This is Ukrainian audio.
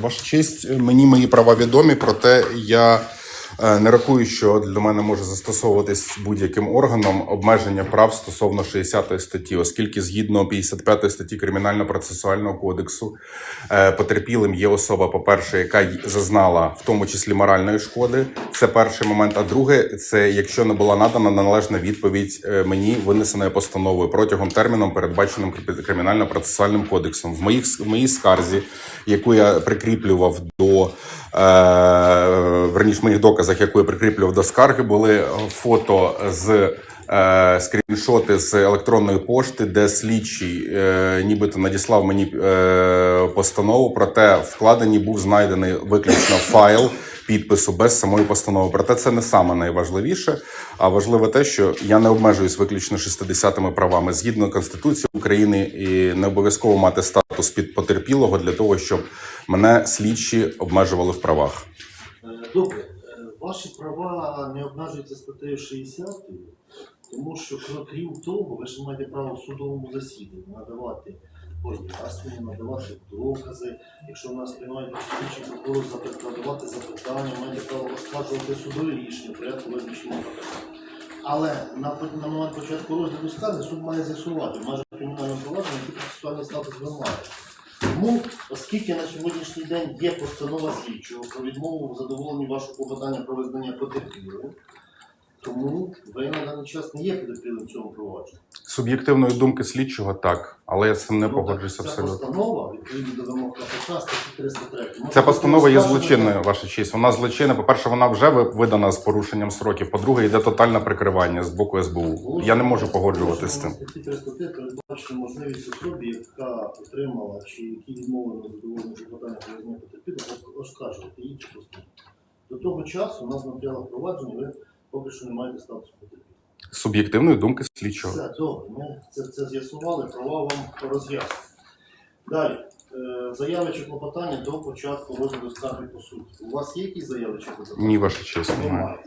Ваша честь, мені мої права відомі, проте я не рахую, що для мене може застосовуватись будь-яким органом обмеження прав стосовно 60 статті, оскільки згідно 55 статті Кримінально-процесуального кодексу е, потерпілим є особа, по-перше, яка й зазнала в тому числі моральної шкоди. Це перший момент. А друге, це якщо не була надана належна відповідь е, мені винесеною постановою протягом терміном, передбаченим Кримі- кримінально-процесуальним кодексом. В моїх в моїй скарзі, яку я прикріплював до е, верніше, моїх доказах, яку я прикріплював до скарги, були фото з. Е, скріншоти з електронної пошти, де слідчий е, нібито надіслав мені постанову, проте вкладені був знайдений виключно файл підпису без самої постанови. Проте це не саме найважливіше. А важливе те, що я не обмежуюсь виключно 60-ми правами. Згідно Конституції України, і не обов'язково мати статус під потерпілого для того, щоб мене слідчі обмежували в правах. Е, Добре, Е, ваші права не обмежуються статтею 60, тому що крім того, ви ж маєте право в судовому засіданні надавати пояснення, надавати докази. Якщо у нас приймають слідчі прокурор надавати запитання, маєте право оскаржувати судові рішення, в порядку визначення. Але на, на момент початку розгляду скарги суд має з'ясувати в межах кримінального провадження, який процесуальний статус вимагає. Тому, оскільки на сьогоднішній день є постанова слідчого про відмову в задоволенні вашого попитання про визнання потерпілим, тому ви на даний час не є потерпілим в цьому провадженні. Суб'єктивної думки слідчого так, але я з цим не Ну, так, погоджуюся Ця абсолютно. постанова, відповідно до вимог КПК, статті 303. Ця постанова є злочинною, ваша честь. Вона злочинна. По-перше, вона вже ви- видана з порушенням сроків. По-друге, йде тотальне прикривання з боку СБУ. Я не можу погоджуватися з цим. Статті 303 передбачено можливість особі, яка отримала чи які відмовлено задоволення клопотання про визнання потерпілим, оскаржувати її цю постанову. До того часу у нас на матеріалах провадження ви поки що не маєте статусу потерпілого. Суб'єктивної думки слідчого. Все, добре, ми це, це з'ясували, права вам роз'яснення. Далі. Е, заяви чи клопотання до початку розгляду скарги по суті. У вас є якісь заяви чи клопотання? Ні, ваша честь. Немає.